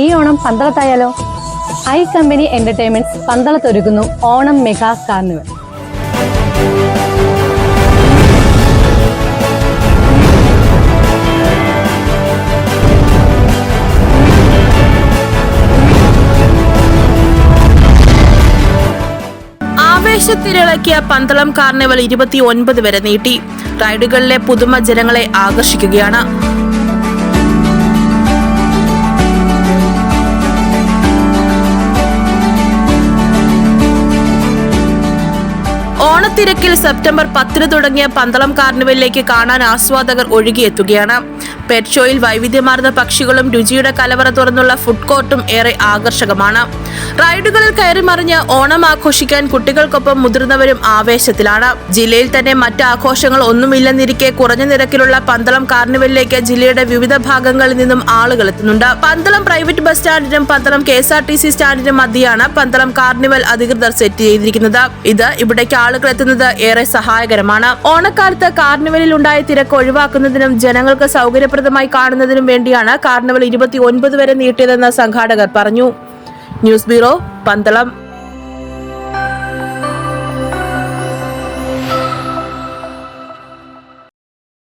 ഈ ഓണം പന്തളത്തായാലോ? I company entertainments പന്തളത്തൊരുക്കുന്നു ഓണം മെഗാ കാർണിവൽ. ആവേശത്തിലിളക്കിയ പന്തളം കാർണിവൽ ഇരുപത്തി ഒൻപത് വരെ നീട്ടി. റൈഡുകളിലെ പുതുമ ജനങ്ങളെ ആകർഷിക്കുകയാണ്. ഓണത്തിരക്കിൽ സെപ്റ്റംബർ പത്തിന് തുടങ്ങിയ പന്തളം കാർണിവലിലേക്ക് കാണാൻ ആസ്വാദകർ ഒഴുകിയെത്തുകയാണ്. പെറ്റ് ഷോയിൽ വൈവിധ്യമാർന്ന പക്ഷികളും രുചിയുടെ കലവറ തുറന്നുള്ള ഫുഡ് കോർട്ടും ഏറെ ആകർഷകമാണ്. റൈഡുകളിൽ കയറി മറിഞ്ഞ് ഓണം ആഘോഷിക്കാൻ കുട്ടികൾക്കൊപ്പം മുതിർന്നവരും ആവേശത്തിലാണ്. ജില്ലയിൽ തന്നെ മറ്റ് ആഘോഷങ്ങൾ ഒന്നുമില്ലെന്നിരിക്കെ കുറഞ്ഞ നിരക്കിലുള്ള പന്തളം കാർണിവലിലേക്ക് ജില്ലയുടെ വിവിധ ഭാഗങ്ങളിൽ നിന്നും ആളുകൾ എത്തുന്നുണ്ട്. Pandalam private bus സ്റ്റാൻഡിനും Pandalam K S R T C സ്റ്റാൻഡിനും മധ്യയാണ് പന്തളം കാർണിവൽ അധികൃതർ സെറ്റ് ചെയ്തിരിക്കുന്നത്. ഇത് ഇവിടേക്ക് ആളുകൾ എത്തുന്നത് ഏറെ സഹായകരമാണ്. ഓണക്കാലത്ത് കാർണിവലിൽ ഉണ്ടായ തിരക്ക് ഒഴിവാക്കുന്നതിനും ജനങ്ങൾക്ക് സൗകര്യപ്രദമായി കാണുന്നതിനും വേണ്ടിയാണ് കാർണിവൽ ഇരുപത്തി ഒൻപത് വരെ നീട്ടിയതെന്ന് സംഘാടകർ പറഞ്ഞു. News bureau Pandalam.